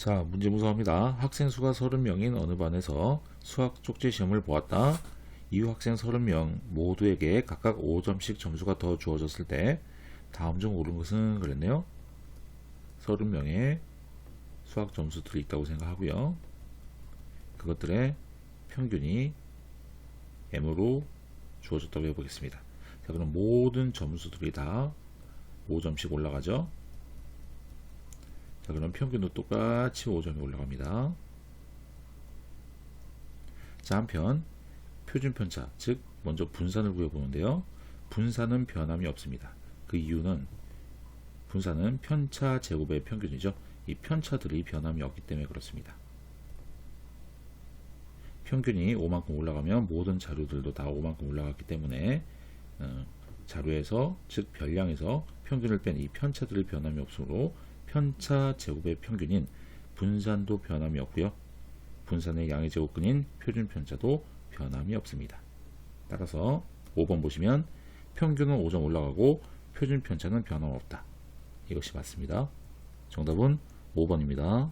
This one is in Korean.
자, 문제 무서합니다. 학생 수가 30명인 어느 반에서 수학 쪽지 시험을 보았다. 이후 학생 30명 모두에게 각각 5점씩 점수가 더 주어졌을 때 다음 중 옳은 것은 그랬네요. 30명의 수학 점수들이 있다고 생각하고요. 그것들의 평균이 M으로 주어졌다고 해보겠습니다. 자, 그럼 모든 점수들이 다 5점씩 올라가죠. 자, 그럼 평균도 똑같이 5점이 올라갑니다. 자, 한편 표준 편차, 즉 먼저 분산을 구해 보는데요. 분산은 변함이 없습니다. 그 이유는 분산은 편차 제곱의 평균이죠. 이 편차들이 변함이 없기 때문에 그렇습니다. 평균이 5만큼 올라가면 모든 자료들도 다 5만큼 올라갔기 때문에 어, 자료에서 즉 별량에서 평균을 뺀 이 편차들의 변함이 없으므로 편차 제곱의 평균인 분산도 변함이 없고요. 분산의 양의 제곱근인 표준 편차도 변함이 없습니다. 따라서 5번 보시면 평균은 5점 올라가고 표준 편차는 변함 없다. 이것이 맞습니다. 정답은 5번입니다.